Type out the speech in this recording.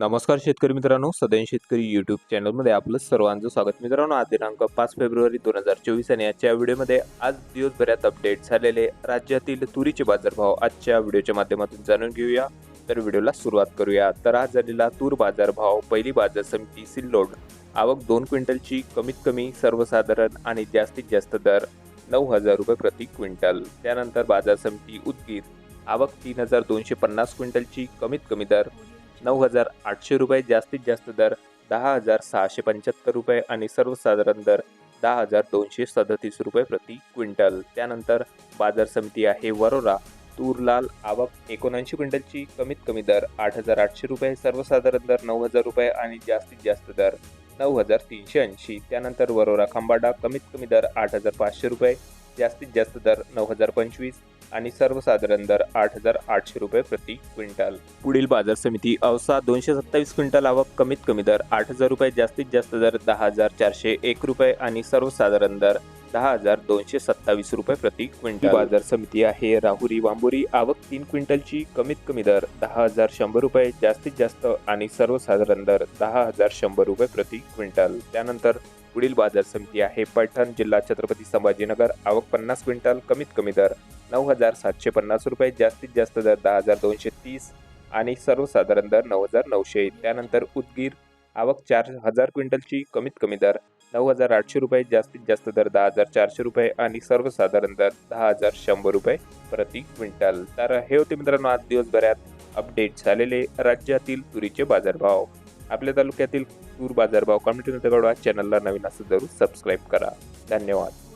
नमस्कार शेतकरी मित्रांनो सदैन शेतकरी यूट्यूब चॅनलमध्ये आपलं सर्वांचं स्वागत. मित्रांनो आज दिनांक पाच फेब्रुवारी दोन हजार चोवीस आणि आजच्या व्हिडिओमध्ये आज दिवसभरात अपडेट झालेले राज्यातील तुरीचे बाजारभाव. आजच्या व्हिडिओच्या माध्यमातून जाणून घेऊया. तर व्हिडिओला सुरुवात करूया. तर आज झालेला तूर बाजारभाव पहिली बाजार समिती सिल्लोड. आवक दोन क्विंटलची कमीत कमी सर्वसाधारण आणि जास्तीत जास्त दर नऊ हजार रुपये प्रति क्विंटल. त्यानंतर बाजार समिती उदगीर. आवक तीन हजार दोनशे पन्नास क्विंटलची कमीत कमी दर नऊ हजार आठशे रुपये जास्तीत जास्त दर दहा हजार सहाशे पंच्याहत्तर रुपये आणि सर्वसाधारण दर दहा हजार दोनशे सदतीस रुपये प्रति क्विंटल. त्यानंतर बाजार समिती आहे वरोरा. तूर लाल आवक एकोणऐंशी क्विंटलची कमीत कमी दर आठ हजार आठशे रुपये सर्वसाधारण दर नऊ हजार रुपये आणि जास्तीत जास्त दर नऊ हजार तीनशे ऐंशी त्यानंतर वरोरा खंबाडा कमीत कमी दर आठ हजार पाचशे रुपये जास्तीत जास्त दर नऊ हजार पंचवीस आणि सर्वसाधारण दर आठ हजार आठशे रुपये प्रति क्विंटल. पुढील बाजार समिती औसा दोनशे सत्तावीस क्विंटल आवक कमीत कमी दर आठ हजार रुपये जास्तीत जास्त दर दहा हजार चारशे एक रुपये आणि सर्वसाधारण दर दहा हजार दोनशे सत्तावीस रुपये प्रति क्विंटल. बाजार समिती आहे राहुरी वांबोरी आवक तीन क्विंटलची कमीत कमी दर दहा हजार शंभर रुपये जास्तीत जास्त आणि सर्वसाधारण दर दहा हजार शंभर रुपये प्रति क्विंटल. त्यानंतर पुढील बाजार समिती आहे पैठण जिल्हा छत्रपती संभाजीनगर आवक पन्नास क्विंटल कमीत कमी दर नऊ हजार सातशे पन्नास रुपये जास्तीत जास्त दर दहा हजार दोनशे तीस आणि सर्वसाधारण दर नऊ हजार नऊशे. त्यानंतर उदगीर आवक चार हजार क्विंटलची कमीत कमी दर नऊ हजार आठशे रुपये जास्तीत जास्त दर दहा हजार चारशे रुपये आणि सर्वसाधारण दर दहा हजार शंभर रुपये प्रति क्विंटल. तर हे होते मित्रांनो आज दिवसभरात अपडेट झालेले राज्यातील तुरीचे बाजारभाव. आपल्या तालुक्यातील तूर बाजारभाव कमिटीमध्ये कळवा चॅनलला नवीन असं जरूर सबस्क्राईब करा. धन्यवाद.